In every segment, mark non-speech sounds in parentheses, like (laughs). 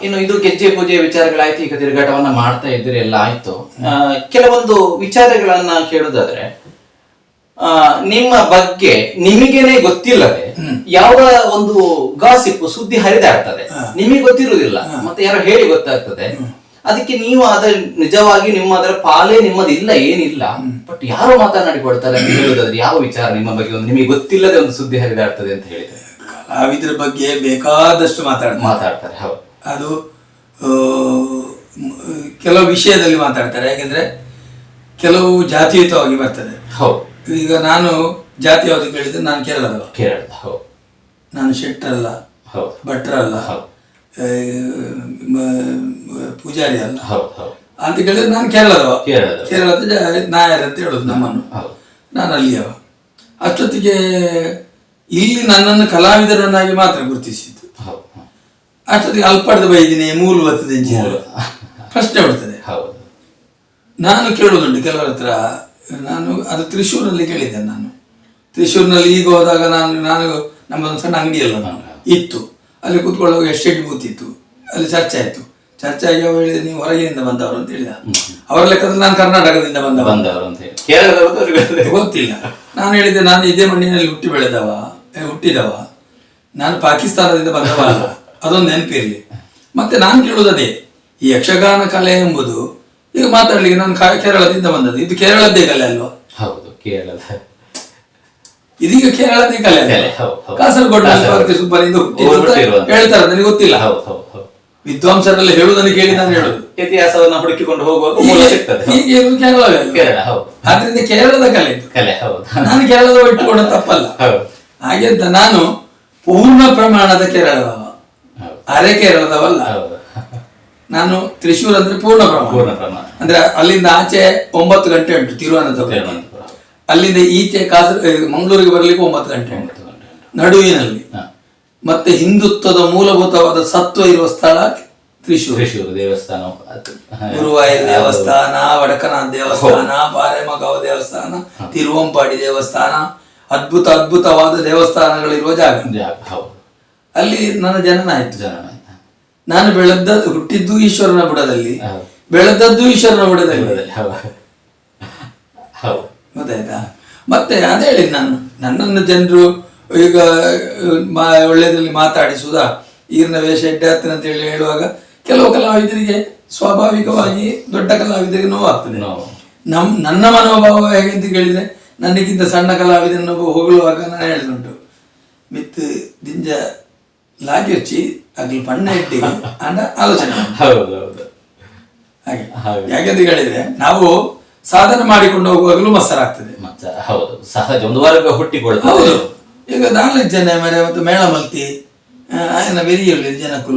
ಇನ್ನು ಇದು ಗೆಜ್ಜೆ ಪೂಜೆ ವಿಚಾರಗಳಾಯ್ತು ಈಗ ತಿರುಗಾಟವನ್ನ ಮಾಡ್ತಾ ಇದ್ದೀರಿ ಎಲ್ಲ ಆಯ್ತು. ಕೆಲವೊಂದು ವಿಚಾರಗಳನ್ನ ಕೇಳುದಾದ್ರೆ ಆ, ನಿಮ್ಮ ಬಗ್ಗೆ ನಿಮಗೇನೆ ಗೊತ್ತಿಲ್ಲದೆ ಯಾವ ಒಂದು ಗಾಸಿಪ್ ಸುದ್ದಿ ಹರಿದಾಡ್ತದೆ ನಿಮಗೆ ಗೊತ್ತಿರುವುದಿಲ್ಲ. ಮತ್ತೆ ಯಾರೋ ಹೇಳಿ ಗೊತ್ತಾಗ್ತದೆ. ಅದಕ್ಕೆ ನೀವು ಅದ ನಿಜವಾಗಿ ನಿಮ್ಮ ಅದರ ಪಾಲೇ ನಿಮ್ಮದಿಲ್ಲ ಏನಿಲ್ಲ. ಬಟ್ ಯಾರು ಮಾತನಾಡಿಕೊಡ್ತಾರೆ ಅಂತ ಹೇಳುದಾದ್ರೆ ಯಾವ ವಿಚಾರ ನಿಮ್ಮ ಬಗ್ಗೆ ಒಂದು ನಿಮಗೆ ಗೊತ್ತಿಲ್ಲದೆ ಒಂದು ಸುದ್ದಿ ಹರಿದಾಡ್ತದೆ ಅಂತ ಹೇಳಿದ್ರೆ? ಕಲಾವಿದರ ಬಗ್ಗೆ ಬೇಕಾದಷ್ಟು ಮಾತಾಡ್ ಮಾತಾಡ್ತಾರೆ ಹೌದು. ಅದು ಕೆಲವು ವಿಷಯದಲ್ಲಿ ಮಾತಾಡ್ತಾರೆ. ಯಾಕೆಂದ್ರೆ ಕೆಲವು ಜಾತಿಯುತವಾಗಿ ಬರ್ತದೆ. ಹೌದು. ಈಗ ನಾನು ಜಾತಿ ಯಾವುದು ಕೇಳಿದ್ರೆ ನಾನು ಕೇರಳದ ನಾನು ಶೆಟ್ಟರಲ್ಲ ಹೌದು. ಭಟ್ರಲ್ಲ ಪೂಜಾರಿ ಅಲ್ಲ. ಅಂತ ಕೇಳಿದ್ರೆ ನಾನು ಕೇರಳದವ. ಕೇರಳದ. ನಾಯರ್ ಅಂತ ಹೇಳೋದು ನಮ್ಮನ್ನು. ನಾನು ಅಲ್ಲಿಯವ. ಅಷ್ಟೊತ್ತಿಗೆ ಇಲ್ಲಿ ನನ್ನನ್ನು ಕಲಾವಿದರನ್ನಾಗಿ ಮಾತ್ರ ಹೌದು. ಅಷ್ಟೊತ್ತಿಗೆ ಅಲ್ಪಡ್ದ ಬೈದಿನಿ ಮೂಲು ಬರ್ತದೆ ಇಂಜಿನಿಯರ್ ಪ್ರಶ್ನೆ ಬರ್ತದೆ ಹೌದು. ನಾನು ಕೇಳೋದುಂಟು ಕೆಲವರ ಹತ್ರ. ನಾನು ಅದು ತ್ರಿಶೂರ್ನಲ್ಲಿ ಕೇಳಿದ್ದೆ ನಾನು. ತ್ರಿಶೂರ್ನಲ್ಲಿ ಈಗ ಹೋದಾಗ ನಾನು ನಾನು ನಮ್ಮದೊಂದು ಸಣ್ಣ ಅಂಗಡಿಯಲ್ಲ ನಾನು ಇತ್ತು. ಅಲ್ಲಿ ಕೂತ್ಕೊಳ್ಳುವಾಗ ಎಸ್ಟೇಟ್ ಬೂತ್ ಇತ್ತು. ಅಲ್ಲಿ ಚರ್ಚೆ ಆಯಿತು. ಚರ್ಚೆ ಆಗಿ ಹೇಳಿದ ನೀವು ಹೊರಗಿನಿಂದ ಬಂದವರು ಅಂತ ಹೇಳಿದ. ಅವರ ಲೆಕ್ಕದಲ್ಲಿ ನಾನು ಕರ್ನಾಟಕದಿಂದ ಬಂದ ಬಂದವರು ಅಂತ ಹೇಳಿ. ಗೊತ್ತಿಲ್ಲ. ನಾನು ಹೇಳಿದ್ದೆ ನಾನು ಇದೇ ಮಣ್ಣಿನಲ್ಲಿ ಹುಟ್ಟಿ ಬೆಳೆದವ ಹುಟ್ಟಿದವ. ನಾನು ಪಾಕಿಸ್ತಾನದಿಂದ ಬಂದವ ಅಲ್ಲ ಅದೊಂದು ನೆನಪಿರಲಿ. ಮತ್ತೆ ನಾನು ಕೇಳುವುದೇ ಈ ಯಕ್ಷಗಾನ ಕಲೆ ಎಂಬುದು ಈಗ ಮಾತಾಡ್ಲಿಕ್ಕೆ ನಾನು ಕೇರಳದಿಂದ ಬಂದದ್ದು. ಇದು ಕೇರಳದ್ದೇ ಕಲೆ ಅಲ್ವಾ? ಹೌದು ಕೇರಳದ. ಇದೀಗ ಕೇರಳದೇ ಕಲೆ. ಕಾಸರಗೋಡು ಹುಟ್ಟಿರುವಂತ. ಹೇಳ್ತಾರೆ ನನಗೆ ಗೊತ್ತಿಲ್ಲ. ವಿದ್ವಾಂಸರೆಲ್ಲ ಹೇಳುವುದನ್ನು ಕೇಳಿ ನಾನು ಹೇಳುದು ಇತಿಹಾಸವನ್ನ ಹುಡುಕಿಕೊಂಡು ಹೋಗುವಾಗ ಮೂಲ ಸಿಗ್ತದೆ. ಕೇರಳವೇ ಕೇರಳ ಹೌದು. ಆದ್ರಿಂದ ಕೇರಳದ ಕಲೆ ಕಲೆ ಹೌದು. ನಾನು ಕೇರಳದ ಇಟ್ಟುಕೊಂಡ ತಪ್ಪಲ್ಲ. ಹಾಗೆ ಅಂತ ನಾನು ಪೂರ್ಣ ಪ್ರಮಾಣದ ಕೇರಳದವ ಹೌದು ಅರೆ ಕೇರಳದವಲ್ಲ ಹೌದು. ನಾನು ತ್ರಿಶೂರ್ ಅಂದ್ರೆ ಪೂರ್ಣ ಪ್ರಮಾಣ. ಅಂದ್ರೆ ಅಲ್ಲಿಂದ ಆಚೆ ಒಂಬತ್ತು ಗಂಟೆ ಉಂಟು ತಿರುವನಂತಪುರ. ಅಲ್ಲಿಂದ ಈಚೆ ಕಾಸರ ಮಂಗಳೂರಿಗೆ ಬರಲಿಕ್ಕೆ ಒಂಬತ್ತು ಗಂಟೆ ಉಂಟು. ನಡುವಿನಲ್ಲಿ. ಮತ್ತೆ ಹಿಂದುತ್ವದ ಮೂಲಭೂತವಾದ ಸತ್ವ ಇರುವ ಸ್ಥಳ ತ್ರಿಶೂರ್. ತ್ರಿಶೂರ್ ದೇವಸ್ಥಾನ. ಗುರುವಾಯೂರ್ ದೇವಸ್ಥಾನ ವಡಕನಾಥ್ ದೇವಸ್ಥಾನ ಪಾರೆಮಗಾವ ದೇವಸ್ಥಾನ ತಿರುವಂಪಾಡಿ ದೇವಸ್ಥಾನ ಅದ್ಭುತ ಅದ್ಭುತವಾದ ದೇವಸ್ಥಾನಗಳಿರುವ ಜಾಗ ಹೌದು. ಅಲ್ಲಿ ನನ್ನ ಜನನ ಆಯ್ತು ನಾನು ಬೆಳೆದ ಹುಟ್ಟಿದ್ದು ಈಶ್ವರನ ಬುಡದಲ್ಲಿ. ಬೆಳೆದದ್ದು ಈಶ್ವರನ ಬುಡದಲ್ಲಿ. ಗೊತ್ತಾಯ್ತಾ? ಮತ್ತೆ ಅದೇ ಹೇಳಿ ನಾನು. ನನ್ನನ್ನು ಜನರು ಈಗ ಮಾ ಒಳ್ಳೆಯದ್ರಲ್ಲಿ ಮಾತಾಡಿಸುವುದಾ? ಈಗಿನ ವೇಷ ಎಡ್ಡೆ ಅಂತ ಹೇಳಿ ಹೇಳುವಾಗ ಕೆಲವು ಕಲಾವಿದರಿಗೆ ಸ್ವಾಭಾವಿಕವಾಗಿ ದೊಡ್ಡ ಕಲಾವಿದರಿಗೆ ನೋವಾಗ್ತದೆ. ನಮ್ಮ ನಮ್ ನನ್ನ ಮನೋಭಾವ ಹೇಗೆ ಅಂತ ಕೇಳಿದ್ರೆ ನನಗಿಂತ ಸಣ್ಣ ಕಲಾವಿದನ್ನು ಹೊಗಳುವಾಗ ನಾನು ಹೇಳಿದುಂಟು. ಮಿತ್ ದಿಂಜ ಲಾಗಿ ಹಚ್ಚಿ ಅಗ್ಲಿ ಬಣ್ಣ ಇಟ್ಟಿ ಅಂತ ಆಲೋಚನೆ ಮಾಡು. ಹೌದು ಹೌದು ಹಾಗೆ. ಯಾಕೆಂತ ಹೇಳಿದ್ರೆ ನಾವು ಸಾಧನೆ ಮಾಡಿಕೊಂಡು ಹೋಗುವಾಗಲೂ ಮತ್ಸರಾಗ್ತದೆ. ಮಚ್ಚ ಹೌದು. ಸಹಜ ಒಂದು ಹುಟ್ಟಿ ಹುಟ್ಟಿಕೊಳ್ತದೆ ಹೌದು. ಈಗ ನಾಲ್ಕು ಜನ ಮೇಲೆ ಮತ್ತು ಮೇಳಮಲ್ತಿ ಆಯ್ನ ಬೆರಿಯಲ್ಲಿ ಜನಕ್ಕೂ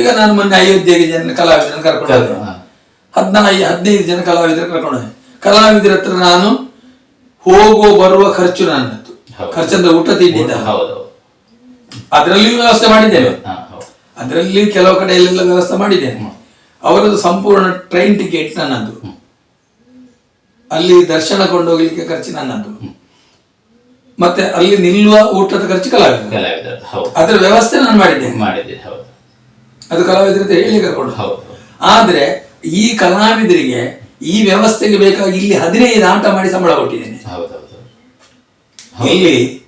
ಈಗ ನಾನು ಮೊನ್ನೆ ಅಯೋಧ್ಯೆಗೆ ಜನ ಕಲಾವಿದರನ್ನು ಕರ್ಕೊಂಡು ಹದಿನಾಲ್ಕು. ಹದಿನೈದು ಜನ ಕಲಾವಿದರು ಕರ್ಕೊಂಡು ಕಲಾವಿದರ ಹತ್ರ ನಾನು ಹೋಗೋ ಬರುವ ಖರ್ಚು ನನ್ನದು. ಖರ್ಚಂದ್ರೆ ಊಟ ತಿಂಡಿದ್ದ ಹೌದು. ಅದರಲ್ಲಿಯೂ ವ್ಯವಸ್ಥೆ ಮಾಡಿದ್ದೇವೆ. ಅದರಲ್ಲಿ ಕೆಲವು ಕಡೆಯಲ್ಲೆಲ್ಲ ವ್ಯವಸ್ಥೆ ಮಾಡಿದ್ದೇನೆ ಅವರದ್ದು ಸಂಪೂರ್ಣ ಟ್ರೈನ್ ಟಿಕೆಟ್ ನನ್ನದು. ಅಲ್ಲಿ ದರ್ಶನ ಕೊಂಡೋಗ್ಲಿಕ್ಕೆ ಖರ್ಚು ನನ್ನದು. ಮತ್ತೆ ಅಲ್ಲಿ ನಿಲ್ಲುವ ಊಟದ ಖರ್ಚು ಕಲಾವಿದ ಅದರ ವ್ಯವಸ್ಥೆ ನಾನು ಮಾಡಿದ್ದೇನೆ. ಅದು ಕಲಾವಿದರಿಗೆ ಹೇಳಿ ಕರ್ಕೊಂಡು ಹೌದು. ಆದ್ರೆ ಈ ಕಲಾವಿದರಿಗೆ ಈ ವ್ಯವಸ್ಥೆಗೆ ಬೇಕಾಗಿ ಇಲ್ಲಿ ಹದಿನೈದು ಆಟ ಮಾಡಿ ಸಂಬಳ ಕೊಟ್ಟಿದ್ದೇನೆ. ಇಲ್ಲಿ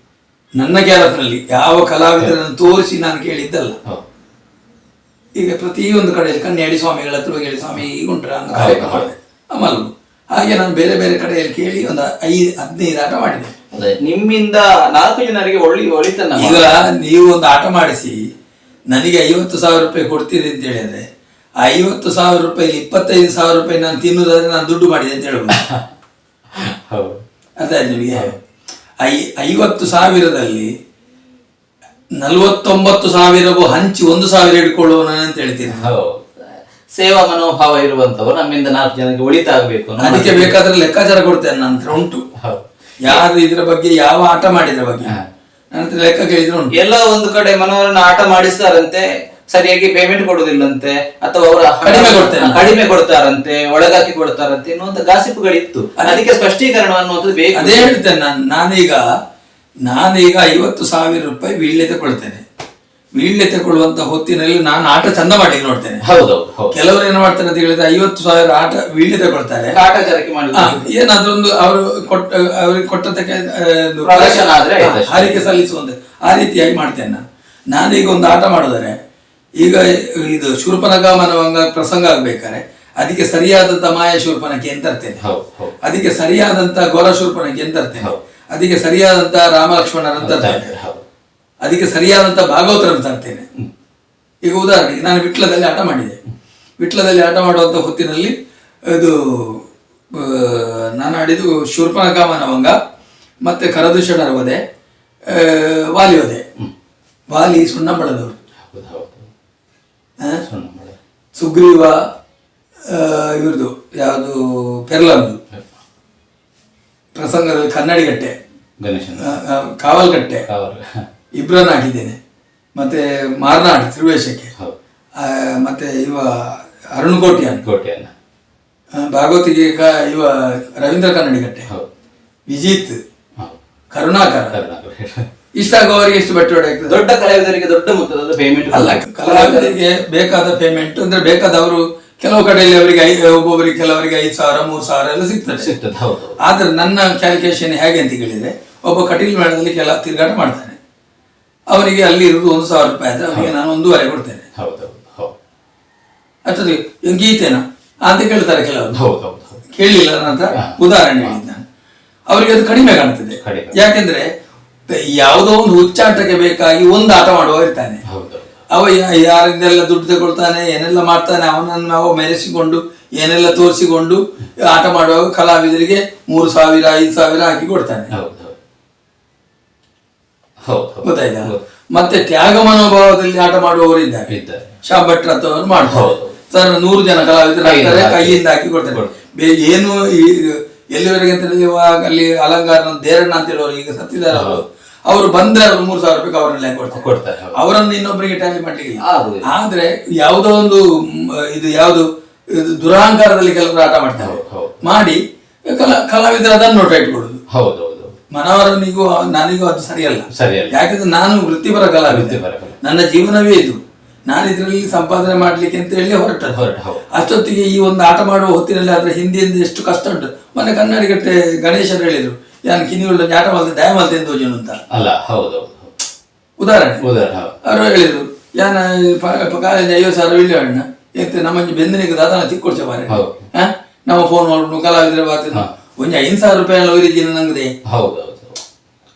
ನನ್ನ ಗ್ಯಾಲಪ್ನಲ್ಲಿ ಯಾವ ಕಲಾವಿದರನ್ನು ತೋರಿಸಿ ನಾನು ಕೇಳಿದ್ದಲ್ಲ. ಈಗ ಪ್ರತಿಯೊಂದು ಕಡೆಯಲ್ಲಿ ಕನ್ಯಾಡಿ ಸ್ವಾಮಿಗಳ ಹತ್ರ ಸ್ವಾಮಿ ಈಗ ಉಂಟ್ರ ಅಂತ ಕಾರ್ಯಕ್ರಮ ಮಾಡಿದೆ. ಹಾಗೆ ನಾನು ಬೇರೆ ಬೇರೆ ಕಡೆಯಲ್ಲಿ ಕೇಳಿ ಒಂದು ಐದು ಹದಿನೈದು ಆಟ ಮಾಡಿದೆ. ನಿಮ್ಮಿಂದ ನಾಲ್ಕು ಜನರಿಗೆ ಒಳ್ಳೆ ಒಳಿತನ ಈಗ ನೀವು ಒಂದು ಆಟ ಮಾಡಿಸಿ ನನಗೆ ಐವತ್ತು ಸಾವಿರ ರೂಪಾಯಿ ಕೊಡ್ತೀರಿ ಅಂತ ಹೇಳಿದ್ರೆ ಆ ಐವತ್ತು ಸಾವಿರ ರೂಪಾಯಿ ಇಪ್ಪತ್ತೈದು ಸಾವಿರ ರೂಪಾಯಿ ನಾನು ತಿನ್ನುವುದಾದ್ರೆ ನಾನು ದುಡ್ಡು ಮಾಡಿದೆ ಅಂತ ಹೇಳ್ಬೋದು. (laughs) ಅರ್ಥ ಆಯ್ತು ನಿಮಗೆ? ಐ ಐವತ್ತು ಸಾವಿರದಲ್ಲಿ ನಲವತ್ತೊಂಬತ್ತು ಸಾವಿರವೂ ಹಂಚಿ ಒಂದು ಸಾವಿರ ಇಟ್ಕೊಳ್ಳೋಣ ಅಂತ ಹೇಳ್ತೀನಿ. ಹೌದು. ಸೇವಾ ಮನೋಭಾವ ಇರುವಂತವರು ನಮ್ಮಿಂದ ನಾಲ್ಕು ಜನಕ್ಕೆ ಉಳಿತಾಗಬೇಕು ಅದಕ್ಕೆ ಬೇಕಾದ್ರೆ ಲೆಕ್ಕಾಚಾರ ಕೊಡ್ತೇನೆ ನನ್ನ ಹತ್ರ ಉಂಟು. ಯಾರು ಇದ್ರ ಬಗ್ಗೆ ಯಾವ ಆಟ ಮಾಡಿದ್ರ ಬಗ್ಗೆ. ನನ್ನ ಹತ್ರ ಲೆಕ್ಕ ಕೇಳಿದ್ರೆ ಉಂಟು. ಎಲ್ಲ ಒಂದು ಕಡೆ ಮನೋರನ್ನ ಆಟ ಮಾಡಿಸ್ತಾರಂತೆ. ಸರಿಯಾಗಿ ಪೇಮೆಂಟ್ ಕೊಡುದಿಲ್ಲಂತೆ ಅಥವಾ ಅವರ ಕಡಿಮೆ ಕೊಡ್ತಾರೆ ಕಡಿಮೆ ಕೊಡ್ತಾರಂತೆ ಒಳಗಾಕಿ ಕೊಡ್ತಾರಂತೆ ಎನ್ನುವಂತ ಗಾಸಿಪ್ಗಳಿತ್ತು. ಅದಕ್ಕೆ ಸ್ಪಷ್ಟೀಕರಣ ಅನ್ನುವಂಥದ್ದು ಬೇಕು. ಅದೇ ಹೇಳ್ತೇನೆ ನಾನು ನಾನೀಗ ನಾನೀಗ ಐವತ್ತು ಸಾವಿರ ರೂಪಾಯಿ ವೀಳ್ಯ ತಗೊಳ್ತೇನೆ ವೀಳ್ಯ ತಗೊಳ್ಳುವಂತ ಹೊತ್ತಿನಲ್ಲಿ ನಾನು ಆಟ ಚಂದ ಮಾಡಿ ನೋಡ್ತೇನೆ. ಕೆಲವರು ಏನು ಮಾಡ್ತಾರೆ ಅಂತ ಹೇಳಿದ್ರೆ ಐವತ್ತು ಸಾವಿರ ಆಟ ವೀಳ್ಯ ತಗೊಳ್ತಾರೆ ಏನಾದ್ರೊಂದು ಅವರು ಕೊಟ್ಟ ಅವ್ರಿಗೆ ಕೊಟ್ಟಂತಕ್ಕೆ. ಹಾರಿಕೆ ಸಲ್ಲಿಸುವಂತೆ. ಆ ರೀತಿಯಾಗಿ ಮಾಡ್ತೇನೆ ನಾನು. ನಾನೀಗ ಒಂದು ಆಟ ಮಾಡಿದರೆ ಈಗ ಇದು ಶೂರ್ಪನ ಮನವಂಗ ಪ್ರಸಂಗ ಆಗ್ಬೇಕಾದ್ರೆ ಅದಕ್ಕೆ ಸರಿಯಾದಂತ ಮಾಯ ಶೂರ್ಪನಕ್ಕೆ ಅಂತ ತರ್ತೇನೆ ಅದಕ್ಕೆ ಸರಿಯಾದಂತ ಘೋರ ಶೂರ್ಪನಕ್ಕೆ ಅಂತ ತರ್ತೇನೆ. ಅದಕ್ಕೆ ಸರಿಯಾದಂತ ರಾಮ ಲಕ್ಷ್ಮಣರನ್ನು ತರ್ತೇನೆ ಅದಕ್ಕೆ ಸರಿಯಾದಂತ ಭಾಗವತರನ್ನು ತರ್ತೇನೆ ಈಗ ಉದಾಹರಣೆಗೆ ನಾನು ವಿಟ್ಲದಲ್ಲಿ ಆಟ ಮಾಡಿದೆ. ವಿಟ್ಲದಲ್ಲಿ ಆಟ ಮಾಡುವಂತ ಹೊತ್ತಿನಲ್ಲಿ ಇದು ನಾನು ಆಡಿದ್ದು ಶೂರ್ಪನಖ ಮನವಂಗ ಮತ್ತೆ ಕರದೂಷಣರ ವಧೆ ವಾಲಿ ವಧೆ. ವಾಲಿ ಸುಣ್ಣಂಬಳದವರು ಹೌದು ಹೌದು ಆ, ಸುಣ್ಣ ಮಳೆ. ಸುಗ್ರೀವ ಇವ್ರದ್ದು ಯಾವುದು ಪೆರ್ಲಂದು. ಪ್ರಸಂಗದಲ್ಲಿ ಕನ್ನಡಿಗಟ್ಟೆ. ಕಾವಲ್ಗಟ್ಟೆ ಇಬ್ರನ್ನ ಹಾಕಿದ್ದೇನೆ. ಮತ್ತೆ ಮಾರ್ನಾಡ್ ತ್ರಿವೇಶಕ್ಕೆ. ಮತ್ತೆ ಇವ ಅಂತ ಕೋಟೆಯನ್ನ ಭಾಗವತಿಗೆ ಇವ ರವೀಂದ್ರ ಕನ್ನಡಿಗಟ್ಟೆ. ಹೌದು. ವಿಜಿತ್ ಕರುಣಾಕರ್. ಇಷ್ಟ ಆಗುವವರಿಗೆ ಎಷ್ಟು ಬಟ್ಟೆ ಹೊಡೆಯುತ್ತದೆ ದೊಡ್ಡ ಕಲಾವಿದರಿಗೆ ದೊಡ್ಡ ಮೊತ್ತದ ಪೇಮೆಂಟ್ ಅಲ್ಲ ಕಲಾವಿದರಿಗೆ ಬೇಕಾದ ಪೇಮೆಂಟ್ ಅಂದ್ರೆ ಬೇಕಾದವರು ಕೆಲವು ಕಡೆಯಲ್ಲಿ ಅವರಿಗೆ ಐ ಒಬ್ಬೊಬ್ಬರಿಗೆ ಕೆಲವರಿಗೆ ಐದು ಸಾವಿರ ಮೂರು ಸಾವಿರ ಎಲ್ಲ ಸಿಗ್ತದೆ. ಸಿಗ್ತದೆ ಹೌದು. ಆದ್ರೆ ನನ್ನ ಕ್ಯಾಲ್ಕುಲೇಷನ್ ಹೇಗೆ ಅಂತ ಕೇಳಿದ್ರೆ ಒಬ್ಬ ಕಟೀಲ್ ಮೇಳದಲ್ಲಿ ಕೆಲ ತಿರುಗಾಟ ಮಾಡ್ತಾನೆ ಅವನಿಗೆ ಅಲ್ಲಿ ಇರುವುದು ಒಂದು ಸಾವಿರ ರೂಪಾಯಿ ಆದ್ರೆ ಅವನಿಗೆ ನಾನು ಒಂದೂವರೆ ಕೊಡ್ತೇನೆ. ಹೌದು ಅಷ್ಟೊತ್ತಿಗೆ ಗೀತೆನಾ? ಅಂತ ಕೇಳ್ತಾರೆ ಕೆಲವರು. ಹೌದು ನಂತರ ಉದಾಹರಣೆ ಹೇಳಿದ್ದು ನಾನು. ಅವರಿಗೆ ಅದು ಕಡಿಮೆ ಕಾಣ್ತದೆ. ಯಾಕೆಂದ್ರೆ ಯಾವುದೋ ಒಂದು ಹುಚ್ಚಾಟಕ್ಕೆ ಬೇಕಾಗಿ ಒಂದು ಆಟ ಮಾಡುವ ಇರ್ತಾನೆ. ಅವ ಯಾರಿಂದೆಲ್ಲ ದುಡ್ಡು ತಗೊಳ್ತಾನೆ ಏನೆಲ್ಲ ಮಾಡ್ತಾನೆ ಅವನನ್ನು ನಾವು ಮೆರೆಸಿಕೊಂಡು ಏನೆಲ್ಲ ತೋರಿಸಿಕೊಂಡು ಆಟ ಮಾಡುವಾಗ ಕಲಾವಿದರಿಗೆ ಮೂರು ಸಾವಿರ ಐದು ಸಾವಿರ ಹಾಕಿ ಕೊಡ್ತಾನೆ. ಗೊತ್ತಾಯ್ತಾ? ಮತ್ತೆ ತ್ಯಾಗ ಮನೋಭಾವದಲ್ಲಿ ಆಟ ಮಾಡುವವರು ಇದ್ದಾರೆ. ಇದ್ದಾರೆ. ಶಾ ಭಟ್ರ ಅಂತವರು ಮಾಡ್ತಾರೆ. ಸರ್ ನೂರು ಜನ ಕಲಾವಿದರು ಕೈಯಿಂದ ಹಾಕ್ತಾರೆ, ಹಾಕಿ. ಕೈಯಿಂದ ಹಾಕಿ ಕೊಡ್ತಾರೆ. ಏನು ಎಲ್ಲಿವರೆಗೆ ಅಂತ ಅಲ್ಲಿ ಅಲಂಕಾರ ದೇರಣ್ಣ ಅಂತ ಹೇಳೋರು ಈಗ ಸತ್ತಿದ್ದಾರೆ ಅವರು. ಅವರು ಬಂದ್ರೆ ಅವ್ರು ಮೂರು ಸಾವಿರ ರೂಪಾಯಿ ಅವರಲ್ಲೇ ಕೊಡ್ತಾರೆ ಕೊಡ್ತಾರೆ ಹೌದು. ಅವರನ್ನು ಇನ್ನೊಬ್ಬರಿಗೆ ಟ್ಯಾಲಿ ಮಾಡ್ಲಿಕ್ಕೆ ಆಗುದಿಲ್ಲ. ಆದ್ರೆ ಯಾವುದೋ ಒಂದು ಮ್, ಇದು ಯಾವುದು ಇದು ದುರಹಂಕಾರದಲ್ಲಿ ಕೆಲವರು ಆಟ ಮಾಡ್ತಾರೆ ಹೌದು. ಮಾಡಿ ಕಲಾ ಕಲಾವಿದರ ಅದನ್ನು ನೋಟ ಇಟ್ಕೊಡುದು ಹೌದು ಹೌದು ಮನವರನಿಗೂ ನನಗೂ ಅದು ಸರಿಯಲ್ಲ ಸರಿಯಲ್ಲ. ಯಾಕಂದ್ರೆ ನಾನು ವೃತ್ತಿಪರ ಕಲಾ ವೃತ್ತಿಪರ ಕಲಾವಿದ. ನನ್ನ ಜೀವನವೇ ಇದು ನಾನು ಇದರಲ್ಲಿ ಸಂಪಾದನೆ ಮಾಡ್ಲಿಕ್ಕೆ ಅಂತ ಹೇಳಿ ಹೊರಟದ್ದು ಹೊರಟು, ಹೌದು. ಅಷ್ಟೊತ್ತಿಗೆ ಈ ಒಂದು ಆಟ ಮಾಡುವ ಹೊತ್ತಿನಲ್ಲಿ ಆದ್ರೆ ಹಿಂದಿಯಿಂದ ಎಷ್ಟು ಕಷ್ಟ ಉಂಟು ಮೊನ್ನೆ ಕನ್ನಡಿಗಟ್ಟೆ ಗಣೇಶರು ಹೇಳಿದ್ರು ಯಾನ್ ಕಿನಿಯುಳ್ಳ ಆಟ ಮಲ್ತೆ ದಯ ಮಲ್ತೆ ಎಂದೋಜನು ಅಂತ ಅಲ್ಲ ಹೌದು. ಉದಾಹರಣೆ. ಉದಾಹರಣೆ ಹೌದು. ಅವರು ಹೇಳಿದ್ರು ಯಾನ ಕಾಲೇಜ್ ಐವತ್ತು ಸಾವಿರ ಇಲ್ಲಿ ಅಣ್ಣ ಎತ್ತೆ ನಮ್ಮಂಜಿ ಬೆಂದನಿಗೆ ದಾದನ ತಿಕ್ಕೊಡ್ಸ ಬಾರೆ. ಹೌದು. ಆ? ನಮ್ಮ ಫೋನ್ ಮಾಡ್ಬಿಟ್ಟು ಕಲಾವಿದ್ರೆ ಬಾತಿನ ಒಂಜಿ ಐದು ಸಾವಿರ ರೂಪಾಯಿ ಎಲ್ಲ ಒಯ್ದಿದ್ದೀನಿ ನಂಗದೆ ಹೌದು ಹೌದು.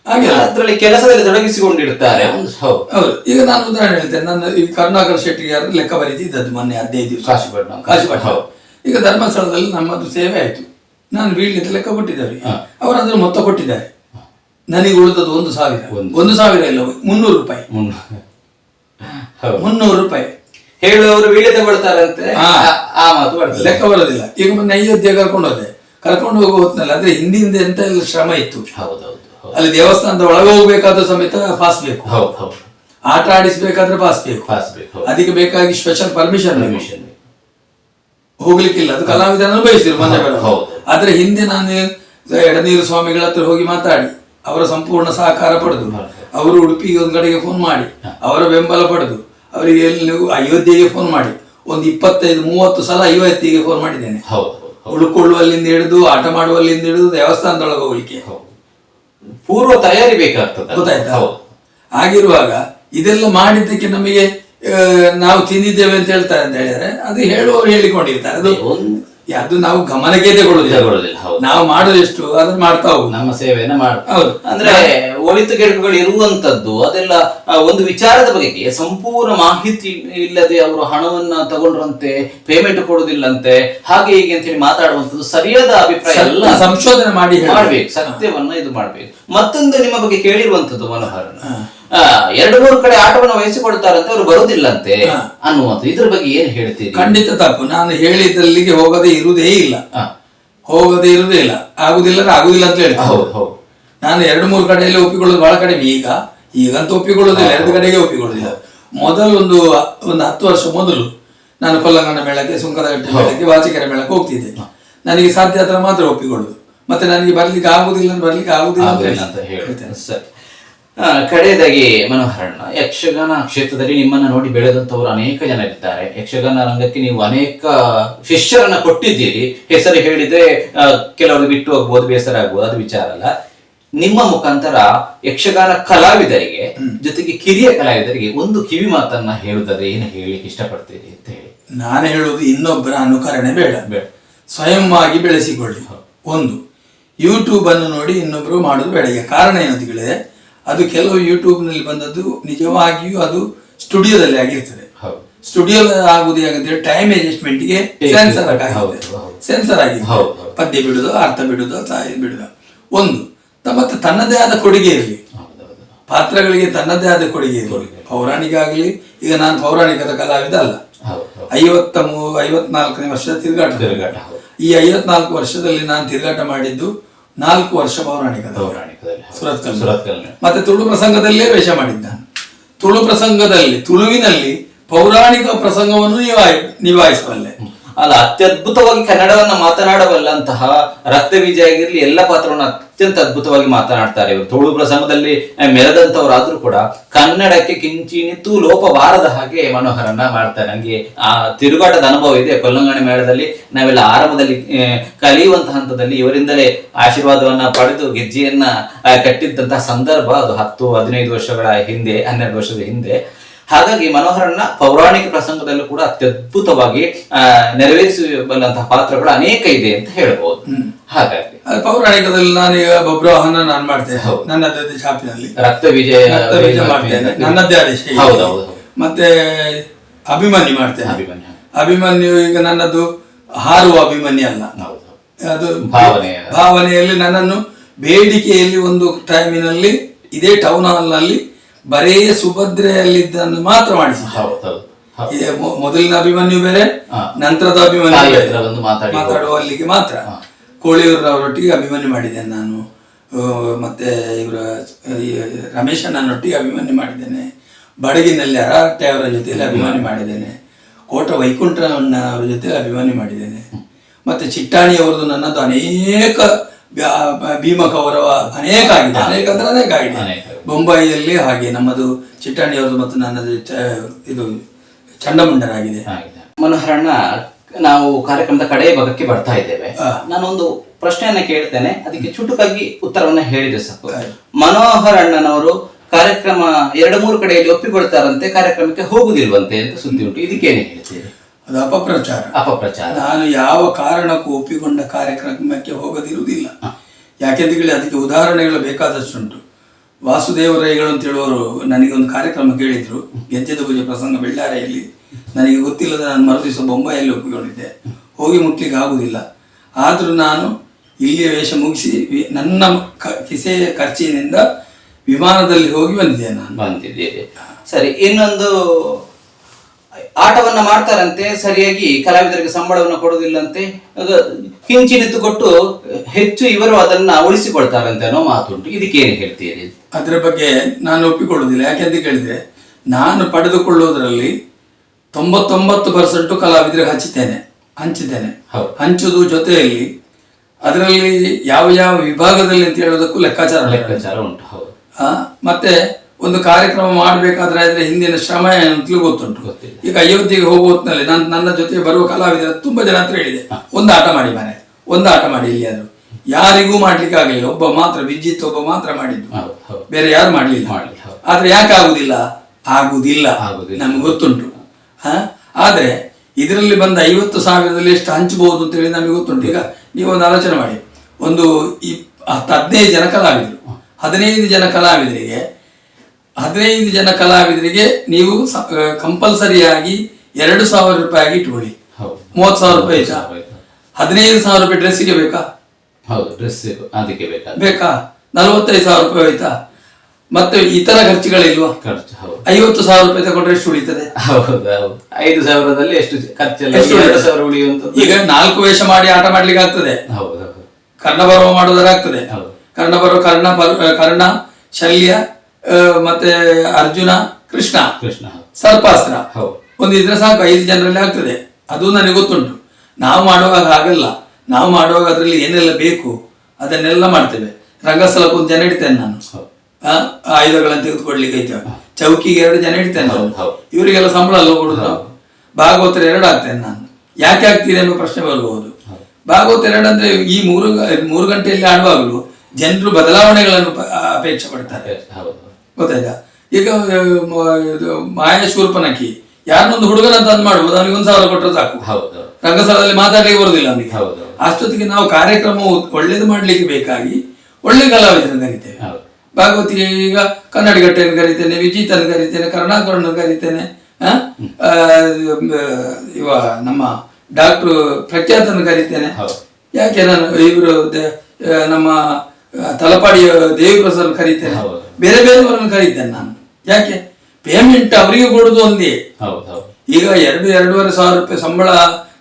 ಹಾಗೆ ಅದರಲ್ಲಿ ಕೆಲಸದಲ್ಲಿ ತೊಡಗಿಸಿಕೊಂಡಿರ್ತಾರೆ. ಒಂದು ಹೌದು. ಹೌದು. ಈಗ ನಾನು ಉದಾಹರಣೆ ಹೇಳ್ತೇನೆ. ನನ್ನ ಈ ಕರುಣಾಕರ್ ಶೆಟ್ಟಿಗೆ ಯಾರು ಲೆಕ್ಕ ಬರೀತಿದ್ದದ್ದು ಮೊನ್ನೆ ಹದಿನೈದು ದಿವಸ. ಕಾಶಿಪಟ್ಟಣ. ಕಾಶಿಪಟ್ಟಣ. ಹೌದು. ಈಗ ಧರ್ಮಸ್ಥಳದಲ್ಲಿ ನಮ್ಮದು ಸೇವೆ ಆಯ್ತು. ನಾನು ಬೀಳ್ಲಿಕ್ಕೆ ಲೆಕ್ಕ ಕೊಟ್ಟಿದ್ದಾರೆ. ಅವರು ಅದ್ರ ಮೊತ್ತ ಕೊಟ್ಟಿದ್ದಾರೆ. ನನಗೆ ಉಳಿದದ್ದು ಒಂದು ಸಾವಿರ. ಒಂದು. ಸಾವಿರ ಇಲ್ಲ ಮುನ್ನೂರು ರೂಪಾಯಿ. ಮುನ್ನೂರು. ರೂಪಾಯಿ. ಹೇಳುವವರು ವೀಳ್ಯ ತಗೊಳ್ತಾರಂತೆ. ಅಂತ ಆ- ಮಾತು ಲೆಕ್ಕ ಬರೋದಿಲ್ಲ. ಈಗ ಮೊನ್ನೆ ಅಯೋಧ್ಯೆ ಕರ್ಕೊಂಡು ಹೋದೆ ಕರ್ಕೊಂಡು ಹೋಗುವ ಹೊತ್ತಿನಲ್ಲಿ ಅಂದ್ರೆ ಹಿಂದಿಂದ ಎಂತ ಎಲ್ಲ ಶ್ರಮ ಇತ್ತು. ಅಲ್ಲಿ ದೇವಸ್ಥಾನದ ಒಳಗೆ ಹೋಗ್ಬೇಕಾದ್ರೂ ಸಮೇತ ಪಾಸ್ ಬೇಕು. ಆಟ ಆಡಿಸ್ಬೇಕಾದ್ರೆ ಪಾಸ್ ಬೇಕು. ಪಾಸ್ ಬೇಕು ಅದಕ್ಕೆ ಬೇಕಾಗಿ ಸ್ಪೆಷಲ್ ಪರ್ಮಿಷನ್ ಪರ್ಮಿಷನ್ ಹೋಗ್ಲಿಕ್ಕಿಲ್ಲ. ಅದು ಕಲಾವಿದರನ್ನು ಬಯಸಿದ್ರು ಮೊನ್ನೆ ಬೇಡ ಹೌದು. ಆದ್ರೆ ಹಿಂದೆ ನಾನು ಎಡನೀರು ಸ್ವಾಮಿಗಳ ಹತ್ರ ಹೋಗಿ ಮಾತಾಡಿ. ಅವರ ಸಂಪೂರ್ಣ ಸಹಕಾರ ಪಡೆದು. ಅವರು ಉಡುಪಿಗೆ ಒಂದು ಕಡೆಗೆ ಫೋನ್ ಮಾಡಿ. ಅವರ ಬೆಂಬಲ ಪಡೆದು. ಅವರಿಗೆ ಎಲ್ಲಿ ಅಯೋಧ್ಯೆಗೆ ಫೋನ್ ಮಾಡಿ. ಒಂದು ಇಪ್ಪತ್ತೈದು ಮೂವತ್ತು ಸಲ ಅಯೋಧ್ಯೆಗೆ ಫೋನ್ ಮಾಡಿದ್ದೇನೆ. ಉಳ್ಕೊಳ್ಳುವಲ್ಲಿಂದ ಹಿಡಿದು ಆಟ ಮಾಡುವಲ್ಲಿಂದ ಹಿಡಿದು ದೇವಸ್ಥಾನದೊಳಗೆ ಹೋಗ್ಲಿಕ್ಕೆ. ಹೌದು. ಪೂರ್ವ ತಯಾರಿ ಬೇಕಾಗ್ತದೆ. ಗೊತ್ತಾಯ್ತಾ? ಹೌದು. ಆಗಿರುವಾಗ ಇದೆಲ್ಲ ಮಾಡಿದ್ದಕ್ಕೆ ನಮಗೆ ನಾವು ತಿಂದಿದ್ದೇವೆ ಅಂತ ಹೇಳ್ತಾರೆ ಅಂತ ಹೇಳಿದ್ರೆ ಅದು ಹೇಳುವವರು ಹೇಳಿಕೊಂಡಿರ್ತಾರೆ. ಅದು ಅದು ನಾವು ಗಮನಕ್ಕೆ ತಗೊಳ್ಳುದಿಲ್ಲ. ನಾವು ಮಾಡೋದೆಷ್ಟು ಅದನ್ನ ಮಾಡ್ತಾ ಹೋಗುದು ನಮ್ಮ ಸೇವೆಯನ್ನ ಮಾಡ್ತಾ ಹೌದು. ಅಂದ್ರೆ ಒಳಿತು ಕೆಡುಕುಗಳು ಇರುವಂತದ್ದು ಅದೆಲ್ಲ ಒಂದು ವಿಚಾರದ ಬಗ್ಗೆ ಸಂಪೂರ್ಣ ಮಾಹಿತಿ ಇಲ್ಲದೆ ಅವರು ಹಣವನ್ನ ತಗೊಂಡ್ರಂತೆ ಪೇಮೆಂಟ್ ಕೊಡುದಿಲ್ಲಂತೆ ಹಾಗೆ ಹೀಗೆ ಅಂತ ಹೇಳಿ ಮಾತಾಡುವಂತದ್ದು ಸರಿಯಾದ ಅಭಿಪ್ರಾಯ ಎಲ್ಲ ಸಂಶೋಧನೆ ಮಾಡಿ ಮಾಡ್ಬೇಕು ಸತ್ಯವನ್ನ ಇದು ಮಾಡ್ಬೇಕು. ಮತ್ತೊಂದು ನಿಮ್ಮ ಬಗ್ಗೆ ಕೇಳಿರುವಂತದ್ದು ಮನೋಹರನ್. ಎರಡು ಮೂರು ಕಡೆ ಆಟವನ್ನು ವಹಿಸಿಕೊಡ್ತಾರಂತೆ ಅವರು ಬರುವುದಿಲ್ಲಂತೆ ಅನ್ನುವಂಥ ಇದ್ರ ಬಗ್ಗೆ ಏನ್ ಹೇಳ್ತೀರಿ? ಖಂಡಿತ ತಪ್ಪು. ನಾನು ಹೇಳಿದಲ್ಲಿಗೆ ಹೋಗದೆ ಇರುವುದೇ ಇಲ್ಲ. ಹೋಗದೇ ಇರುವುದೇ ಇಲ್ಲ. ಆಗುದಿಲ್ಲ ಆಗುದಿಲ್ಲ ಅಂತ ಹೇಳಿ ನಾನು ಎರಡು ಮೂರು ಕಡೆಯಲ್ಲಿ ಒಪ್ಪಿಕೊಳ್ಳೋದು ಬಹಳ ಕಡಿಮೆ. ಈಗ ಈಗಂತೂ ಒಪ್ಪಿಕೊಳ್ಳೋದಿಲ್ಲ. ಎರಡು ಕಡೆಗೆ ಒಪ್ಪಿಕೊಳ್ಳೋದಿಲ್ಲ. ಮೊದಲು ಒಂದು ಒಂದು ಹತ್ತು ವರ್ಷ ಮೊದಲು ನಾನು ಕೊಲ್ಲಂಗಣ್ಣ ಮೇಳಕ್ಕೆ ಸುಂಕದಗಟ್ಟೆ ಮೇಳಕ್ಕೆ ವಾಚಿಕೆರೆ ಮೇಳಕ್ಕೆ ಹೋಗ್ತಿದ್ದೆ. ನನಗೆ ಸಾಧ್ಯ ಹತ್ರ ಮಾತ್ರ ಒಪ್ಪಿಕೊಳ್ಳುದು. ಮತ್ತೆ ನನಗೆ ಬರ್ಲಿಕ್ಕೆ ಆಗುದಿಲ್ಲ ಬರ್ಲಿಕ್ಕೆ ಆಗುದಿಲ್ಲ ಅಂತ ಹೇಳ್ತೇನೆ. ಸರಿ. ಕಡೆಯದಾಗಿ ಮನೋಹರಣ ಯಕ್ಷಗಾನ ಕ್ಷೇತ್ರದಲ್ಲಿ ನಿಮ್ಮನ್ನ ನೋಡಿ ಬೆಳೆದಂತವರು ಅನೇಕ ಜನ ಇದ್ದಾರೆ ಯಕ್ಷಗಾನ ರಂಗಕ್ಕೆ ನೀವು ಅನೇಕ ಶಿಷ್ಯರನ್ನ ಕೊಟ್ಟಿದ್ದೀರಿ. ಹೆಸರು ಹೇಳಿದ್ರೆ ಕೆಲವರು ಬಿಟ್ಟು ಹೋಗ್ಬೋದು ಬೇಸರ ಆಗ್ಬೋದು ಅದು ವಿಚಾರ ಅಲ್ಲ. ನಿಮ್ಮ ಮುಖಾಂತರ ಯಕ್ಷಗಾನ ಕಲಾವಿದರಿಗೆ ಜೊತೆಗೆ ಕಿರಿಯ ಕಲಾವಿದರಿಗೆ ಒಂದು ಕಿವಿ ಮಾತನ್ನ ಹೇಳುತ್ತದೆ ಏನು ಹೇಳಲಿಕ್ಕೆ ಇಷ್ಟಪಡ್ತೀರಿ ಅಂತ ಹೇಳಿ. ನಾನು ಹೇಳುವುದು ಇನ್ನೊಬ್ಬರ ಅನುಕರಣೆ ಬೇಡ. ಬೇಡ. ಸ್ವಯಂವಾಗಿ ಬೆಳೆಸಿಕೊಳ್ಳಿ. ಒಂದು ಯೂಟ್ಯೂಬ್ ಅನ್ನು ನೋಡಿ ಇನ್ನೊಬ್ರು ಮಾಡೋದು ಬೇಡ. ಕಾರಣ ಏನಂತ ಹೇಳಿದ್ರೆ ಅದು ಕೆಲವು ಯೂಟ್ಯೂಬ್ನಲ್ಲಿ ಬಂದದ್ದು ನಿಜವಾಗಿಯೂ ಅದು ಸ್ಟುಡಿಯೋದಲ್ಲಿ ಆಗಿರ್ತದೆ. ಸ್ಟುಡಿಯೋ ಆಗುದು ಯಾಕಂದ್ರೆ ಟೈಮ್ ಅಡ್ಜಸ್ಟ್ಮೆಂಟ್ಗೆ ಸೆನ್ಸರ್. ಸೆನ್ಸರ್ ಆಗಿದೆ. ಪದ್ಯ ಬಿಡುದು ಅರ್ಥ ಬಿಡುದು ಸಾಹಿತ್ಯ ಬಿಡುದು. ಒಂದು ಮತ್ತೆ ತನ್ನದೇ ಆದ ಕೊಡುಗೆ ಇರಲಿ. ಪಾತ್ರಗಳಿಗೆ ತನ್ನದೇ ಆದ ಕೊಡುಗೆ ಇರಲಿ. ಪೌರಾಣಿಕ ಆಗಲಿ ಈಗ ನಾನು ಪೌರಾಣಿಕದ ಕಲಾವಿದ ಅಲ್ಲ. ಐವತ್ತ ಮೂ ಐವತ್ನಾಲ್ಕನೇ ವರ್ಷ ತಿರುಗಾಟ. ತಿರುಗಾಟ, ಈ ಐವತ್ನಾಲ್ಕು ವರ್ಷದಲ್ಲಿ ನಾನು ತಿರುಗಾಟ ಮಾಡಿದ್ದು ನಾಲ್ಕು ವರ್ಷ ಪೌರಾಣಿಕ ಪೌರಾಣಿಕದಲ್ಲಿ ಮತ್ತೆ ತುಳು ಪ್ರಸಂಗದಲ್ಲೇ ವೇಷ ಮಾಡಿದ್ದಾನೆ ತುಳು ಪ್ರಸಂಗದಲ್ಲಿ ತುಳುವಿನಲ್ಲಿ ಪೌರಾಣಿಕ ಪ್ರಸಂಗವನ್ನು ನಿಭಾಯಿ ನಿಭಾಯಿಸಬಲ್ಲೆ ಅಲ್ಲ, ಅತ್ಯದ್ಭುತವಾಗಿ ಕನ್ನಡವನ್ನ ಮಾತನಾಡಬಲ್ಲಂತಹ ರಕ್ತಬೀಜ ಆಗಿರ್ಲಿ, ಎಲ್ಲ ಪಾತ್ರವನ್ನು ಅತ್ಯಂತ ಅದ್ಭುತವಾಗಿ ಮಾತನಾಡ್ತಾರೆ ಇವರು. ತೋಳು ಪ್ರಸಂಗದಲ್ಲಿ ಮೆರೆದಂತವರಾದ್ರೂ ಕೂಡ ಕನ್ನಡಕ್ಕೆ ಕಿಂಚಿನಿತ್ತೂ ಲೋಪ ಬಾರದ ಹಾಗೆ ಮನೋಹರನ್ನ ಮಾಡ್ತಾರೆ. ನನಗೆ ಆ ತಿರುಗಾಟದ ಅನುಭವ ಇದೆ. ಕೊಲ್ಲಂಗಣಿ ಮೇಳದಲ್ಲಿ ನಾವೆಲ್ಲ ಆರಂಭದಲ್ಲಿ ಕಲಿಯುವಂತ ಹಂತದಲ್ಲಿ ಇವರಿಂದಲೇ ಆಶೀರ್ವಾದವನ್ನ ಪಡೆದು, ಗೆಜ್ಜೆಯನ್ನ ಕಟ್ಟಿದ್ದಂತಹ ಸಂದರ್ಭ, ಅದು ಹತ್ತು, ಹದಿನೈದು ವರ್ಷಗಳ ಹಿಂದೆ, ಹನ್ನೆರಡು ವರ್ಷದ ಹಿಂದೆ ಹಾಗಾಗಿ ಮನೋಹರನ್ನ ಪೌರಾಣಿಕ ಪ್ರಸಂಗದಲ್ಲೂ ಕೂಡ ಅತ್ಯದ್ಭುತವಾಗಿ ನೆರವೇರಿಸಬಲ್ಲಂತಹ ಪಾತ್ರಗಳು ಅನೇಕ ಇದೆ ಅಂತ ಹೇಳ್ಬೋದು. ಹಾಗಾಗಿ. ಪೌರಾಣಿಕದಲ್ಲಿ ನಾನೀಗ ಬಬ್ರವಾಹನ ನಾನು ಮಾಡ್ತೇನೆ. ನನ್ನದೇ ಶಾಪಿನಲ್ಲಿ. ರಕ್ತ ವಿಜಯ ರಕ್ತ ವಿಜಯ ಮಾಡ್ತೇನೆ. ನನ್ನದೇ ಆದೇಶ. ಮತ್ತೆ ಅಭಿಮನ್ಯು ಮಾಡ್ತೇನೆ. ಅಭಿಮನ್ಯು. ಅಭಿಮನ್ಯು ಈಗ ನನ್ನದು ಹಾರುವ ಅಭಿಮನ್ಯು ಅಲ್ಲ. ಅದು ಭಾವನೆ. ಭಾವನೆಯಲ್ಲಿ ನನ್ನನ್ನು ಬೇಡಿಕೆಯಲ್ಲಿ ಒಂದು ಟೈಮಿನಲ್ಲಿ ಇದೇ ಟೌನ್ ಹಾಲ್ನಲ್ಲಿ ಬರೇ ಸುಭದ್ರೆಯಲ್ಲಿದ್ದನ್ನು ಮಾತ್ರ ಮಾಡಿಸಿದ್ದಾರೆ. ಮೊದಲಿನ ಅಭಿಮನ್ಯು ಬೇರೆ. ನಂತರದ ಅಭಿಮನ್ಯು ಬೇರೆ. ಹತ್ರ ಮಾತಾಡಿ ಮಾತಾಡುವ ಅಲ್ಲಿಗೆ ಮಾತ್ರ. ಕೋಳಿಯವರವರೊಟ್ಟಿಗೆ ಕೋಳಿಯೂರವರೊಟ್ಟಿಗೆ ಅಭಿಮನ್ಯು ಮಾಡಿದ್ದೇನೆ ನಾನು. ಮತ್ತೆ ಇವರ ರಮೇಶ ನನ್ನೊಟ್ಟಿಗೆ ಅಭಿಮನ್ಯು ಮಾಡಿದ್ದೇನೆ. ಬಡಗಿನಲ್ಲಿ ಅರಾಟೆ ಅವರ ಜೊತೆಯಲ್ಲಿ ಅಭಿಮಾನಿ ಮಾಡಿದ್ದೇನೆ. ಕೋಟ ವೈಕುಂಠನ ಅವರ ಜೊತೆ ಅಭಿಮಾನಿ ಮಾಡಿದ್ದೇನೆ. ಮತ್ತೆ ಚಿಟ್ಟಾಣಿ ಅವರದು ನನ್ನದು ಅನೇಕ ಭೀಮ ಕೌರವ ಅನೇಕ ಆಗಿದೆ. ಅನೇಕ ಅಂದ್ರೆ ಅನೇಕ ಆಗಿದೆ. ಬೊಂಬಾಯಿಯಲ್ಲಿ ಹಾಗೆ ನಮ್ಮದು ಚಿಟ್ಟಾಣಿಯವರು ಮತ್ತು ನನ್ನದು ಇದು ಚಂಡಮುಂಡರಾಗಿದೆ. ಆಗಿದೆ. ಮನೋಹರಣ್ಣ ನಾವು ಕಾರ್ಯಕ್ರಮದ ಕಡೆಯ ಭಾಗಕ್ಕೆ ಬರ್ತಾ ಇದ್ದೇವೆ. ನಾನೊಂದು ಪ್ರಶ್ನೆಯನ್ನ ಕೇಳ್ತೇನೆ. ಅದಕ್ಕೆ ಚುಟುಕಾಗಿ ಉತ್ತರವನ್ನ ಹೇಳಿದ್ರೆ ಸಾಕು ಮನೋಹರಣ್ಣನವರು ಕಾರ್ಯಕ್ರಮ ಎರಡು ಮೂರು ಕಡೆಯಲ್ಲಿ ಒಪ್ಪಿಕೊಳ್ತಾರಂತೆ ಕಾರ್ಯಕ್ರಮಕ್ಕೆ ಹೋಗುದಿಲ್ವಂತೆ ಅಂತ ಸುದ್ದಿ ಉಂಟು. ಇದಕ್ಕೇನೆ ಹೇಳ್ತೀರಿ? ಅದು ಅಪಪ್ರಚಾರ. ಅಪಪ್ರಚಾರ. ನಾನು ಯಾವ ಕಾರಣಕ್ಕೂ ಒಪ್ಪಿಕೊಂಡ ಕಾರ್ಯಕ್ರಮಕ್ಕೆ ಹೋಗದಿರುವುದಿಲ್ಲ. ಯಾಕೆಂತ ಹೇಳಿ ಅದಕ್ಕೆ ಉದಾಹರಣೆಗಳು ಬೇಕಾದಷ್ಟುಂಟು. ವಾಸುದೇವರೈಗಳು ಅಂತ ಹೇಳುವವರು ನನಗೊಂದು ಕಾರ್ಯಕ್ರಮ ಕೇಳಿದ್ರು. ಗೆಜ್ಜೆದ ಪೂಜೆ ಪ್ರಸಂಗ ಬೆಳ್ಳಾರೆಯಲ್ಲಿ. ನನಗೆ ಗೊತ್ತಿಲ್ಲದ ನಾನು ಮರುದಿವಸ ಬೊಂಬಾಯಲ್ಲಿ ಒಪ್ಪಿಕೊಂಡಿದ್ದೆ. ಹೋಗಿ ಮುಟ್ಲಿಕ್ಕೆ ಆಗುವುದಿಲ್ಲ ಆದರೂ ನಾನು ಇಲ್ಲಿಯ ವೇಷ ಮುಗಿಸಿ ನನ್ನ ಕ- ಕಿಸೆಯ ಖರ್ಚಿನಿಂದ ವಿಮಾನದಲ್ಲಿ ಹೋಗಿ ಬಂದಿದ್ದೆ ನಾನು. ಬಂದಿದ್ದೇನೆ ಸರಿ, ಇನ್ನೊಂದು, ಆಟವನ್ನು ಮಾಡ್ತಾರಂತೆ, ಸರಿಯಾಗಿ ಕಲಾವಿದರಿಗೆ ಸಂಬಳವನ್ನು ಕೊಡುವುದಿಲ್ಲಂತೆ. ಕಿಂಚಿನಿತ್ತು ಕೊಟ್ಟು ಹೆಚ್ಚು ಇವರು ಅದನ್ನ ಉಳಿಸಿಕೊಳ್ತಾರಂತೆ ಅನ್ನೋ ಮಾತುಂಟು. ಇದಕ್ಕೇನು ಹೇಳ್ತೀರಿ? ಅದರ ಬಗ್ಗೆ ನಾನು ಒಪ್ಪಿಕೊಳ್ಳುವುದಿಲ್ಲ. ಯಾಕೆಂತ ಕೇಳಿದ್ರೆ ನಾನು ಪಡೆದುಕೊಳ್ಳುವುದರಲ್ಲಿ ತೊಂಬತ್ತೊಂಬತ್ತು ಪರ್ಸೆಂಟು ಕಲಾವಿದರಿಗೆ ಹಚ್ಚುತ್ತೇನೆ ಹಂಚಿದ್ದೇನೆ. ಹಂಚುದು ಜೊತೆಯಲ್ಲಿ ಅದರಲ್ಲಿ ಯಾವ ಯಾವ ವಿಭಾಗದಲ್ಲಿ ಅಂತ ಹೇಳೋದಕ್ಕೂ ಲೆಕ್ಕಾಚಾರ ಲೆಕ್ಕಾಚಾರ ಉಂಟು ಹೌದು. ಮತ್ತೆ ಒಂದು ಕಾರ್ಯಕ್ರಮ ಮಾಡಬೇಕಾದ್ರೆ ಆದರೆ ಹಿಂದಿನ ಶ್ರಮ ಅಂತಲೂ ಗೊತ್ತುಂಟು. ಈಗ ಅಯೋಧ್ಯೆಗೆ ಹೋಗುವ ಹೊತ್ತಿನಲ್ಲಿ ನಾನು ನನ್ನ ಜೊತೆಗೆ ಬರುವ ಕಲಾವಿದರ ತುಂಬ ಜನ ಹತ್ರ ಹೇಳಿದೆ ಒಂದು ಆಟ ಮಾಡಿ ಮನೆ ಒಂದು ಆಟ ಮಾಡಿ ಇಲ್ಲಿ ಅದು ಯಾರಿಗೂ ಮಾಡ್ಲಿಕ್ಕೆ ಆಗಲಿಲ್ಲ. ಒಬ್ಬ ಮಾತ್ರ ವಿದ್ಯುತ್ ಒಬ್ಬ ಮಾತ್ರ ಮಾಡಿದ್ದು. ಬೇರೆ ಯಾರು ಮಾಡ್ಲಿಲ್ಲ. ಆದ್ರೆ ಯಾಕೆ ಆಗುದಿಲ್ಲ? ಆಗುದಿಲ್ಲ. ನಮ್ಗೆ ಗೊತ್ತುಂಟು. ಹ? ಆದ್ರೆ ಇದರಲ್ಲಿ ಬಂದ ಐವತ್ತು ಸಾವಿರದಲ್ಲಿ ಎಷ್ಟು ಹಂಚಬಹುದು ಅಂತ ಹೇಳಿ ನಮಗೆ ಗೊತ್ತುಂಟು. ಈಗ ನೀವು ಒಂದು ಆಲೋಚನೆ ಮಾಡಿ. ಒಂದು ಈ ಹತ್ತು ಹದಿನೈದು ಜನ ಕಲಾವಿದರು. ಹದಿನೈದು ಜನ ಕಲಾವಿದರಿಗೆ ಹದಿನೈದು ಜನ ಕಲಾವಿದರಿಗೆ ನೀವು ಕಂಪಲ್ಸರಿಯಾಗಿ ಎರಡು ಸಾವಿರ ರೂಪಾಯಿ ಆಗಿ ಇಟ್ಕೊಳ್ಳಿ ಮೂವತ್ತು ಸಾವಿರ ರೂಪಾಯಿ. ಹದಿನೈದು ಸಾವಿರ ರೂಪಾಯಿ ಡ್ರೆಸ್ಸಿಗೆ ಬೇಕಾ? ಹೌದು ಡ್ರೆಸ್ ಅದಕ್ಕೆ ಬೇಕಾದ. ಬೇಕಾ? ನಲವತ್ತೈದು ಸಾವಿರ ರೂಪಾಯಿ ಆಯ್ತಾ ಮತ್ತೆ ಇತರ ಖರ್ಚುಗಳಿಲ್ವಾ? ಖರ್ಚು ಹೌದು. ಐವತ್ತು ಸಾವಿರ ರೂಪಾಯಿ ತಗೊಂಡ್ರೆ ಎಷ್ಟು ಉಳಿತದೆ? ಹೌದು ಹೌದು. ಐದು ಸಾವಿರದಲ್ಲಿ ಎಷ್ಟು ಖರ್ಚೆಲ್ಲ ಎಷ್ಟು ಎರಡು? ಸಾವಿರ ಉಳಿಯುವಂತ ಈಗ ನಾಲ್ಕು ವೇಷ ಮಾಡಿ ಆಟ ಮಾಡ್ಲಿಕ್ಕೆ ಆಗ್ತದೆ. ಹೌದು ಹೌದು. ಕರ್ಣಪರ್ವ ಮಾಡೋದಾಗ್ತದೆ ಹೌದು. ಕರ್ಣ ಪರ್- ಕರ್ಣ ಶಲ್ಯ ಆ, ಮತ್ತೆ ಅರ್ಜುನ ಕೃಷ್ಣ. ಕೃಷ್ಣ ಸರ್ಪಾಸ್ತ್ರ. ಹೌದು. ಒಂದು ಇದ್ರೆ ಸಾಕು ಐದು ಜನರಲ್ಲಿ ಆಗ್ತದೆ. ಅದು ನನಗೆ ಗೊತ್ತುಂಟು. ನಾವು ಮಾಡುವಾಗ ಹಾಗಲ್ಲ. ನಾವು ಮಾಡುವಾಗ ಅದರಲ್ಲಿ ಏನೆಲ್ಲ ಬೇಕು ಅದನ್ನೆಲ್ಲ ಮಾಡ್ತೇವೆ. ರಂಗಸ್ಥಳಕ್ಕೆ ಒಂದು ಜನ ಇಡ್ತೇನೆ ನಾನು. ಆ, ಆಯುಧಗಳನ್ನು ತೆಗೆದುಕೊಡ್ಲಿಕ್ಕೆ ಐತೆ ಚೌಕಿಗೆ ಎರಡು ಜನ ಇಡ್ತೇನೆ ನಾನು. ಹೌದು. ಇವರಿಗೆಲ್ಲ ಸಂಬಳ ಅಲ್ಲ ಕೊಡುದು ನಾವು ಭಾಗವತರ ಎರಡು ಆಗ್ತೇನೆ ನಾನು. ಯಾಕೆ ಆಗ್ತೀರಿ ಅನ್ನೋ ಪ್ರಶ್ನೆ ಬರ್ಬೋದು ಭಾಗವತ ಎರಡು ಅಂದ್ರೆ ಈ ಮೂರು ಮೂರು ಗಂಟೆಯಲ್ಲಿ ಆಡುವಾಗಲೂ ಜನರು ಬದಲಾವಣೆಗಳನ್ನು ಅಪೇಕ್ಷೆ ಪಡ್ತಾರೆ. ಗೊತ್ತಾಯ್ತಾ? ಈಗ ಮಾಯಾ ಶೂರ್ಪನಕ್ಕಿ ಯಾರನ್ನೊಂದು ಹುಡುಗನಂತ ಅಂದ್ ಮಾಡ್ಬೋದು ಅವನಿಗೆ ಒಂದು ಸಾವಿರ ಕೊಟ್ಟರೆ ಸಾಕು. ರಂಗಸ್ಥಳದಲ್ಲಿ ಮಾತಾಡಲಿಕ್ಕೆ ಬರುದಿಲ್ಲ ಅವನಿಗೆ. ಹೌದು. ಅಷ್ಟೊತ್ತಿಗೆ ನಾವು ಕಾರ್ಯಕ್ರಮ ಒಳ್ಳೇದು ಮಾಡ್ಲಿಕ್ಕೆ ಬೇಕಾಗಿ ಒಳ್ಳೆ ಕಲಾವಿದರನ್ನು ಕರಿತೇವೆ ಭಾಗವತಿ ಭಾಗವತಿಗೆ ಈಗ ಕನ್ನಡಿಗಟ್ಟೆಯನ್ನು ಕರಿತೇನೆ ವಿಜಿತನ್ನು ಕರಿತೇನೆ ಕರುಣಾಕರನ್ನು ಕರಿತೇನೆ ಇವ ನಮ್ಮ ಡಾಕ್ಟರ್ ಪ್ರಖ್ಯಾತನ್ನು ಕರಿತೇನೆ. ಯಾಕೆ ನಾನು ಇವರು ನಮ್ಮ ತಲಪಾಡಿಯ ತಲಪಾಡಿಯ ಪ್ರಸಾದ್ ಕರಿತೇನೆ. ಬೇರೆ ಬೇರೆಯವರನ್ನು ಕರಿತೇನೆ ನಾನು. ಯಾಕೆ? ಪೇಮೆಂಟ್ ಅವರಿಗೆ ಕೊಡುದು ಒಂದೇ. ಈಗ ಎರಡು ಎರಡೂವರೆ ಸಾವಿರ ರೂಪಾಯಿ ಸಂಬಳ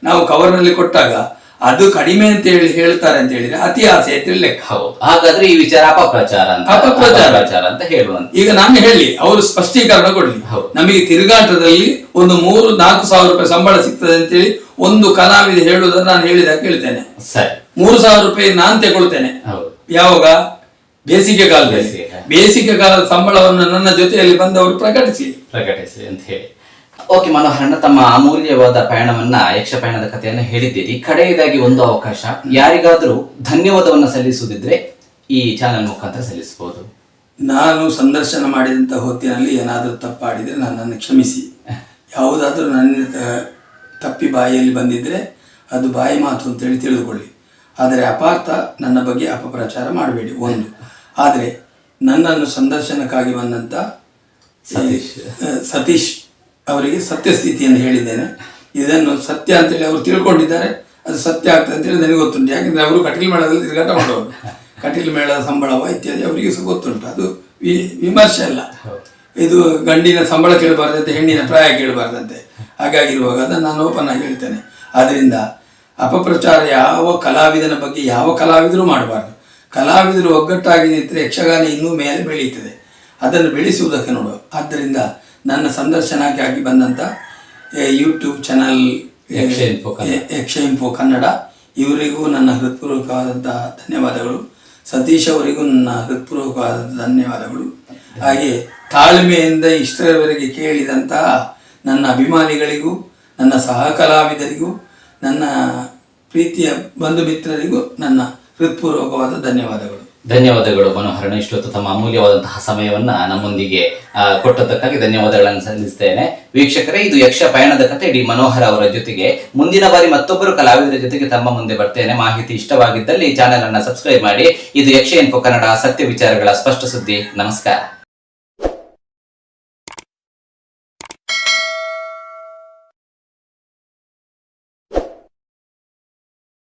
ನಾವು ಕವರ್ನಲ್ಲಿ ಕೊಟ್ಟಾಗ ಅದು ಕಡಿಮೆ ಅಂತ ಹೇಳಿ ಹೇಳ್ತಾರೆ ಅಂತ ಹೇಳಿದ್ರೆ ಅತಿ ಆಸೆ ಅಂತ ಹೇಳಿ ಲೆಕ್ಕ ಹೌದು ಹಾಗಾದ್ರೆ ಈ ವಿಚಾರ ಅಪಪ್ರಚಾರ ಅಂತ ಅಪಪ್ರಚಾರ. ಅಪಪ್ರಚಾರ ಅಂತ ಹೇಳುವಂತ ಈಗ ನಾನು ಹೇಳಿ ಅವರು ಸ್ಪಷ್ಟೀಕರಣ ಕೊಡ್ಲಿ. ಹೌದು. ನಮಗೆ ತಿರುಗಾಟದಲ್ಲಿ ಒಂದು ಮೂರು ನಾಲ್ಕು ಸಾವಿರ ರೂಪಾಯಿ ಸಂಬಳ ಸಿಗ್ತದೆ ಅಂತೇಳಿ ಒಂದು ಕಲಾವಿದ ಹೇಳುವುದನ್ನು ನಾನು ಹೇಳಿದ ಕೇಳ್ತೇನೆ ಸರಿ. ಮೂರು ಸಾವಿರ ರೂಪಾಯಿ ನಾನು ತಗೊಳ್ತೇನೆ ಹೌದು. ಯಾವಾಗ? ಬೇಸಿಗೆ ಕಾಲದಲ್ಲಿ. ಬೇಸಿಗೆ ಕಾಲ. ಬೇಸಿಗೆ ಕಾಲದ ಸಂಬಳವನ್ನು ನನ್ನ ಜೊತೆಯಲ್ಲಿ ಬಂದವರು ಪ್ರಕಟಿಸಿ. ಪ್ರಕಟಿಸಿ ಅಂತ ಹೇಳಿ. ಓಕೆ ಮನೋಹರಣ್ಣ ತಮ್ಮ ಅಮೂಲ್ಯವಾದ ಪಯಣವನ್ನ ಯಕ್ಷ ಪಯಣದ ಕಥೆಯನ್ನ ಹೇಳಿದ್ದೀರಿ. ಕಡೆಯದಾಗಿ ಒಂದು ಅವಕಾಶ. ಯಾರಿಗಾದರೂ ಧನ್ಯವಾದವನ್ನ ಸಲ್ಲಿಸುವುದಿದ್ರೆ ಈ ಚಾನಲ್ ಮುಖಾಂತರ ಸಲ್ಲಿಸಬಹುದು ನಾನು ಸಂದರ್ಶನ ಮಾಡಿದಂಥ ಹೊತ್ತಿನಲ್ಲಿ ಏನಾದರೂ ತಪ್ಪಾಡಿದರೆ ನನ್ನನ್ನು ಕ್ಷಮಿಸಿ. ಯಾವುದಾದ್ರೂ ನನ್ನ ತಪ್ಪಿ ಬಾಯಿಯಲ್ಲಿ ಬಂದಿದ್ದರೆ ಅದು ಬಾಯಿ ಮಾತು ಅಂತೇಳಿ ತಿಳಿದುಕೊಳ್ಳಿ. ಆದರೆ ಅಪಾರ್ಥ ನನ್ನ ಬಗ್ಗೆ ಅಪಪ್ರಚಾರ ಮಾಡಬೇಡಿ. ಒಂದು. ಆದರೆ ನನ್ನನ್ನು ಸಂದರ್ಶನಕ್ಕಾಗಿ ಬಂದಂಥ ಸತೀಶ್. ಸತೀಶ್. ಆ, ಸತ್ಯ ಸ್ಥಿತಿಯನ್ನು ಹೇಳಿದ್ದೇನೆ. ಇದನ್ನು ಸತ್ಯ ಅಂತೇಳಿ ಅವರು ತಿಳ್ಕೊಂಡಿದ್ದಾರೆ. ಅದು ಸತ್ಯ ಆಗ್ತದೆ ಅಂತೇಳಿ ನನಗೆ ಗೊತ್ತುಂಟು. ಯಾಕೆಂದರೆ ಅವರು ಕಟೀಲು ಮೇಳದಲ್ಲಿ ತಿರುಗಾಟ ಮಾಡೋರು ಕಟೀಲು ಮೇಳದ ಸಂಬಳವ ಇತ್ಯಾದಿ ಅವರಿಗೆ ಸಹ ಗೊತ್ತುಂಟು. ಅದು ವಿ ವಿಮರ್ಶೆ ಅಲ್ಲ. ಇದು ಗಂಡಿನ ಸಂಬಳ ಕೇಳಬಾರ್ದಂತೆ ಹೆಣ್ಣಿನ ಪ್ರಾಯ ಕೇಳಬಾರ್ದಂತೆ. ಹಾಗಾಗಿರುವಾಗ ಅದನ್ನು ನಾನು ಓಪನ್ ಆಗಿ ಹೇಳ್ತೇನೆ. ಆದ್ದರಿಂದ ಅಪಪ್ರಚಾರ ಯಾವ ಕಲಾವಿದನ ಬಗ್ಗೆ ಯಾವ ಕಲಾವಿದರು ಮಾಡಬಾರ್ದು. ಕಲಾವಿದರು ಒಗ್ಗಟ್ಟಾಗಿ ನಿಂತರೆ ಯಕ್ಷಗಾನ ಇನ್ನೂ ಮೇಲೆ ಬೆಳೆಯುತ್ತದೆ. ಅದನ್ನು ಬೆಳೆಸುವುದಕ್ಕೆ ನೋಡು ಆದ್ದರಿಂದ ನನ್ನ ಸಂದರ್ಶನಕ್ಕಾಗಿ ಬಂದಂಥ YouTube channel Yaksha info Kannada. Yaksha info Kannada. ಇವರಿಗೂ ನನ್ನ ಹೃತ್ಪೂರ್ವಕವಾದಂತಹ ಧನ್ಯವಾದಗಳು. ಸತೀಶ್ ಅವರಿಗೂ ನನ್ನ ಹೃತ್ಪೂರ್ವಕವಾದ ಧನ್ಯವಾದಗಳು. ಹಾಗೆ ತಾಳ್ಮೆಯಿಂದ ಇಷ್ಟರವರೆಗೆ ಕೇಳಿದಂತಹ ನನ್ನ ಅಭಿಮಾನಿಗಳಿಗೂ ನನ್ನ ಸಹ ಕಲಾವಿದರಿಗೂ ನನ್ನ ಪ್ರೀತಿಯ ಬಂಧು ಮಿತ್ರರಿಗೂ ನನ್ನ ಹೃತ್ಪೂರ್ವಕವಾದ ಧನ್ಯವಾದಗಳು. ಧನ್ಯವಾದಗಳು ಮನೋಹರಣ ಇಷ್ಟೊತ್ತು ತಮ್ಮ ಅಮೂಲ್ಯವಾದಂತಹ ಸಮಯವನ್ನ ನಮ್ಮೊಂದಿಗೆ ಕೊಟ್ಟದಕ್ಕಾಗಿ ಧನ್ಯವಾದಗಳನ್ನು ಸಲ್ಲಿಸ್ತೇನೆ. ವೀಕ್ಷಕರೇ, ಇದು ಯಕ್ಷ ಪಯಣದ ಕಥೆ ಡಿ ಮನೋಹರ ಅವರ ಜೊತೆಗೆ ಮುಂದಿನ ಬಾರಿ ಮತ್ತೊಬ್ಬರು ಕಲಾವಿದರ ಜೊತೆಗೆ ತಮ್ಮ ಮುಂದೆ ಬರ್ತೇನೆ. ಮಾಹಿತಿ ಇಷ್ಟವಾಗಿದ್ದಲ್ಲಿ ಚಾನೆಲ್ ಅನ್ನ ಸಬ್ಸ್ಕ್ರೈಬ್ ಮಾಡಿ. ಇದು ಯಕ್ಷ ಇನ್ಫೋ ಕನ್ನಡ ಸತ್ಯ ವಿಚಾರಗಳ ಸ್ಪಷ್ಟ ಸುದ್ದಿ. ನಮಸ್ಕಾರ.